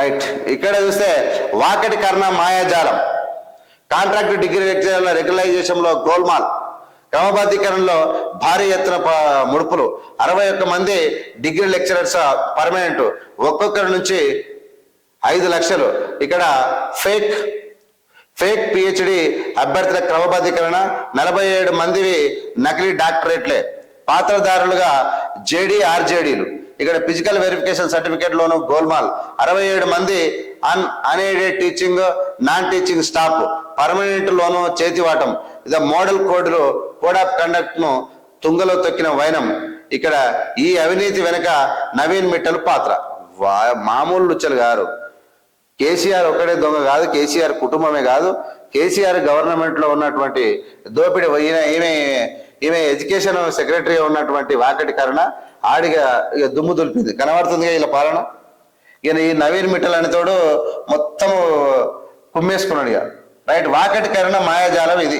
Right ఇక్కడ చూస్తే వాకటి కర్ణ మాయాజాలం. కాంట్రాక్ట్ డిగ్రీ లెక్చరర్ల రెగ్యులైజేషన్లో గోల్మాల్. క్రమబద్ధీకరణలో భారీ ఎత్తున ప- ముడుపులు. అరవై ఒక్క మంది డిగ్రీ లెక్చరర్స్ పర్మనెంట్ ఒక్కొక్కరి నుంచి ఐదు లక్షలు. ఇక్కడ ఫేక్ ఫేక్ పిహెచ్డి అభ్యర్థుల క్రమబద్ధీకరణ నలభై ఏడు మందివి నకిలీ డాక్టరేట్లే పాత్రదారులుగా జేడీ ఆర్జేడీలు ఇక్కడ ఫిజికల్ వెరిఫికేషన్ సర్టిఫికేట్ లోను గోల్మాల్. అరవై ఏడు మంది un unaided teaching non teaching staff permanent లోను చేతివాటం ఇద మోడల్ కోడ్లు కోడ్ ఆఫ్ కండక్ట్ను తుంగలో తొక్కిన వైనం. ఇక్కడ ఈ అవినీతి వెనుక నవీన్ మిట్టల్ పాత్ర. వా- మామూలు లుచ్చలు గారు. కేసీఆర్ ఒకటే దొంగ కాదు కేసీఆర్ కుటుంబమే కాదు. కేసీఆర్ గవర్నమెంట్లో ఉన్నటువంటి దోపిడి ఈయన ఈమె ఈమె ఎడ్యుకేషన్ సెక్రటరీ ఉన్నటువంటి వాకటి కరణ ఆడిగా ఇక దుమ్ము దులిపింది. కనబడుతుందిగా ఇలా పాలన? ఈయన ఈ నవీన్ మిట్టల్ అనే తోడు మొత్తం కుమ్మేసుకున్నాడు ఇక. రైట్ వాకటి కరుణ మాయాజాలం ఇది.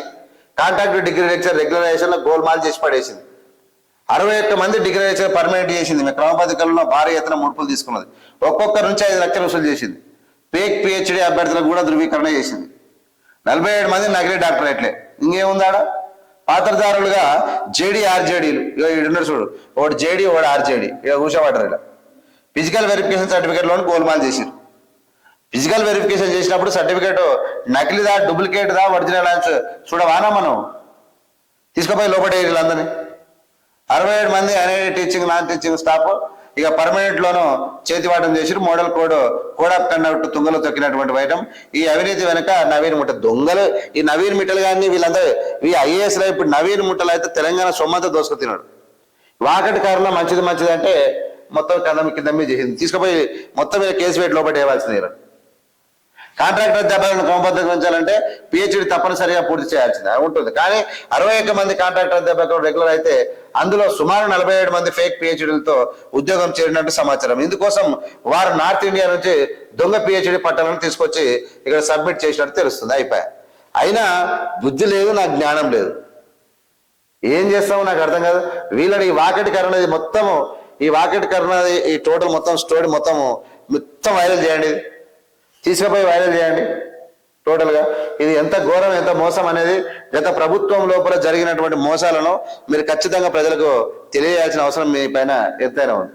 కాంట్రాక్ట్ డిగ్రీ లెక్చర్ రెగ్యులరైజేషన్లో గోల్మాల్ చేసి పడేసింది. అరవై ఒక్క మంది డిగ్రీ లెక్చర్ పర్మనెంట్ చేసింది. మీ క్రమబద్ధకంలో భారీ ఎత్తున ముడుపులు తీసుకున్నది. ఒక్కొక్కరి నుంచి ఐదు లక్షలు వసూలు చేసింది. పేక్ పిహెచ్డి అభ్యర్థులకు కూడా ధృవీకరణ చేసింది. నలభై ఏడు మంది నకిలీ డాక్టరేట్లే. ఆడ పాత్రదారులుగా జేడీ ఆర్జేడీలు ఇక ఈడున్నారు చూడు. ఒకటి జేడీ ఒకటి ఆర్జేడీ. ఇక కూర్చోబడ్డారు ఇలా. ఫిజికల్ వెరిఫికేషన్ సర్టిఫికేట్లోని గోల్మాల్ చేశారు ఫిజికల్ వెరిఫికేషన్ చేసినప్పుడు సర్టిఫికేట్ నకిలీదా డూప్లికేట్ దా ఒరిజినల్ చూడవానా మనం? తీసుకుపోయి లోపల వీళ్ళందరినీ అరవై ఏడు మంది అనేది టీచింగ్ నాన్ టీచింగ్ స్టాఫ్ ఇక పర్మనెంట్ లోను చేతివాటం చేసిరు model code code of conduct తుంగలో తొక్కినటువంటి వైటం. ఈ అవినీతి వెనుక నవీన్ ముఠ దొంగలు. ఈ నవీన్ మిట్టలు కానీ వీళ్ళందరూ ఈ ఐఏఎస్లో ఇప్పుడు నవీన్ ముట్టలు అయితే తెలంగాణ సొమ్మంతా దోసుకు తిన్నాడు వాకటి కారులో మంచిది మంచిది అంటే మొత్తం కందం కింద మీద చేసింది. తీసుకుపోయి మొత్తం మీద కేసు పెట్టి లోపల వేయవలసింది కాంట్రాక్టర్ దెబ్బలను ఉంచాలంటే పిహెచ్డి తప్పనిసరిగా పూర్తి చేయాల్సింది. ఉంటుంది. కానీ అరవై ఒక్క మంది కాంట్రాక్టర్ దెబ్బకు రెగ్యులర్ అయితే అందులో సుమారు నలభై ఏడు మంది ఫేక్ పిహెచ్డీలతో ఉద్యోగం చేరినట్టు సమాచారం. ఇందుకోసం వారు నార్త్ ఇండియా నుంచి దొంగ పిహెచ్డి పట్టాలను తీసుకొచ్చి ఇక్కడ సబ్మిట్ చేసినట్టు తెలుస్తుంది. అయిపోయా. అయినా బుద్ధి లేదు నాకు జ్ఞానం లేదు. ఏం చేస్తామో నాకు అర్థం కాదు. వీళ్ళని ఈ వాకెట్ కర్ణ మొత్తం ఈ వాకెట్ కర్ణ ఈ టోటల్ మొత్తం స్టోరీ మొత్తం మొత్తం వైరల్ చేయండి. ఇది. తీసుకుపోయి వైరల్ చేయండి. టోటల్గా ఇది ఎంత ఘోరం ఎంత మోసం అనేది గత ప్రభుత్వం లోపల జరిగినటువంటి మోసాలను మీరు ఖచ్చితంగా ప్రజలకు తెలియజేయాల్సిన అవసరం మీ పైన ఎంతైనా ఉంది.